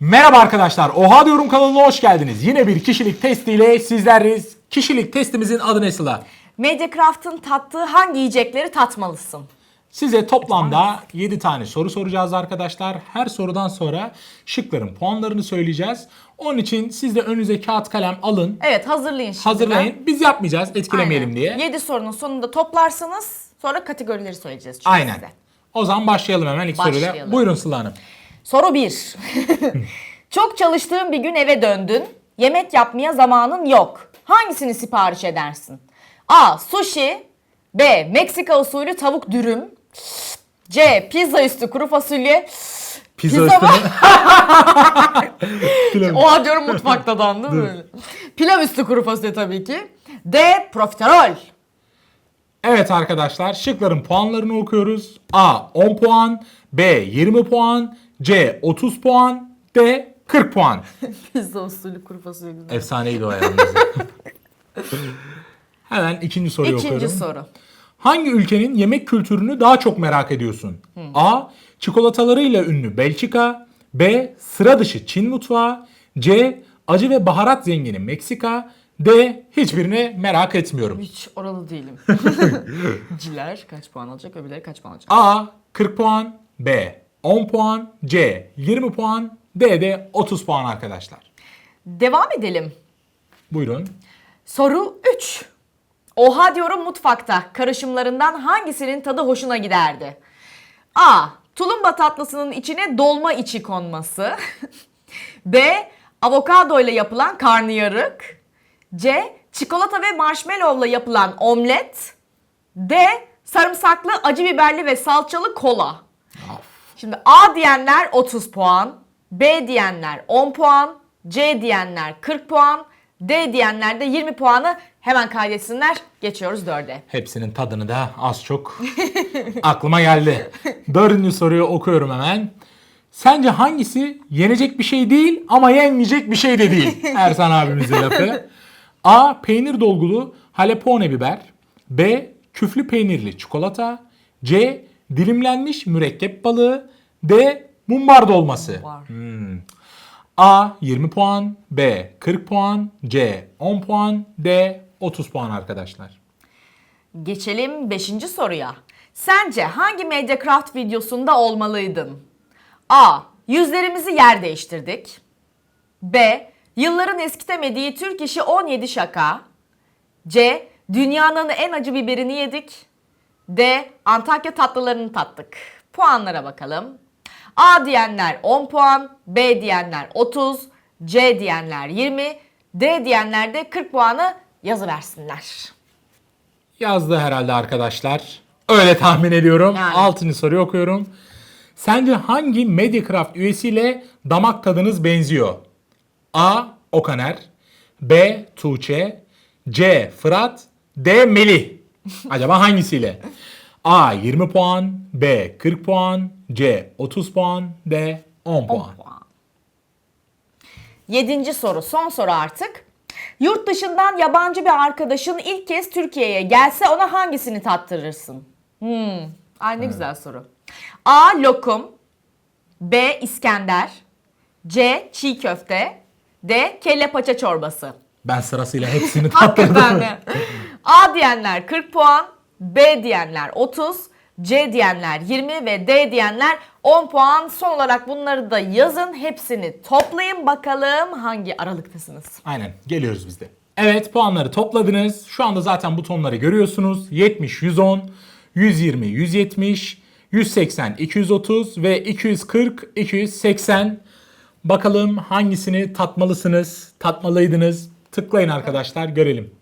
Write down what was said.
Merhaba arkadaşlar, Oha Diyorum kanalına hoş geldiniz. Yine bir kişilik testiyle sizleriz. Kişilik testimizin adı ne Sıla? Mediacraft'ın tattığı hangi yiyecekleri tatmalısın? Size toplamda 7 tane soru soracağız arkadaşlar. Her sorudan sonra şıkların puanlarını söyleyeceğiz. Onun için siz de önünüze kağıt kalem alın. Evet hazırlayın şimdi. Hazırlayın. Biz yapmayacağız etkilemeyelim diye. 7 sorunun sonunda toplarsınız. Sonra kategorileri söyleyeceğiz. çünkü Aynen. size. O zaman başlayalım hemen ilk soruyla. Başlayalım. Buyurun Sıla Hanım. Soru 1. Çok çalıştığın bir gün eve döndün. Yemek yapmaya zamanın yok. Hangisini sipariş edersin? A. Sushi B. Meksika usulü tavuk dürüm C. Pizza üstü kuru fasulye Pizza, Pizza üstüne. Oha diyorum mutfaktadan değil mi? Pilav üstü kuru fasulye tabii ki. D. Profiterol. Evet arkadaşlar şıkların puanlarını okuyoruz. A 10 puan, B 20 puan, C 30 puan, D 40 puan. Pizza usulü kuru fasulye güzel. Efsaneydi o yalnız. Hemen ikinci soruyu İkinci okuyorum. soru. Hangi ülkenin yemek kültürünü daha çok merak ediyorsun? A. Çikolatalarıyla ünlü Belçika. B. Sıra dışı Çin mutfağı. C. Acı ve baharat zengini Meksika. D. Hiçbirini merak etmiyorum. Hiç oralı değilim. Ciler kaç puan alacak, öbürleri kaç puan alacak? A 40 puan, B 10 puan, C 20 puan, D de 30 puan arkadaşlar. Devam edelim. Buyurun. Soru 3. Oha diyorum mutfakta. Karışımlarından hangisinin tadı hoşuna giderdi? A. Tulumba tatlısının içine dolma içi konması. B. Avokado ile yapılan karnıyarık. C. Çikolata ve marshmallowla yapılan omlet. D. Sarımsaklı, acı biberli ve salçalı kola. Şimdi A diyenler 30 puan, B diyenler 10 puan, C diyenler 40 puan, D diyenler de 20 puanı hemen kaydetsinler. Geçiyoruz 4'e. Hepsinin tadını da az çok aklıma geldi. Dördüncü soruyu okuyorum hemen. Sence hangisi yenecek bir şey değil ama yenmeyecek bir şey de değil? Ersan abimizin lafı. A. Peynir dolgulu halepone biber. B. Küflü peynirli çikolata. C. Dilimlenmiş mürekkep balığı. D. Mumbar dolması. Var. A 20 puan, B 40 puan, C 10 puan, D 30 puan arkadaşlar. Geçelim 5. soruya. Sence hangi Mediacraft videosunda olmalıydın? A. Yüzlerimizi yer değiştirdik. B. Yılların eskitemediği Türk işi 17 şaka. C. Dünyanın en acı biberini yedik. D. Antakya tatlılarını tattık. Puanlara bakalım. A diyenler 10 puan, B diyenler 30, C diyenler 20, D diyenler de 40 puanı yazıversinler. Yazdı herhalde arkadaşlar. Öyle tahmin ediyorum. Yani. Altıncı soruyu okuyorum. Sence hangi Mediacraft üyesiyle damak tadınız benziyor? A. Okaner B. Tuğçe C. Fırat D. Melih Acaba hangisiyle? A. 20 puan B. 40 puan C. 30 puan D. 10 puan. puan. Yedinci soru, son soru artık. Yurt dışından yabancı bir arkadaşın ilk kez Türkiye'ye gelse ona hangisini tattırırsın? Hmm, ay ne güzel soru. A. Lokum B. İskender C. Çiğ köfte D. Kelle paça çorbası. Ben sırasıyla hepsini Hakikaten tattırdım. de. A diyenler 40 puan, B diyenler 30, C diyenler 20 ve D diyenler 10 puan. Son olarak bunları da yazın. Hepsini toplayın bakalım hangi aralıktasınız. Aynen geliyoruz biz de. Evet puanları topladınız. Şu anda zaten butonları görüyorsunuz. 70, 110, 120, 170, 180, 230 ve 240, 280. Bakalım hangisini tatmalısınız, tatmalıydınız. Tıklayın arkadaşlar görelim.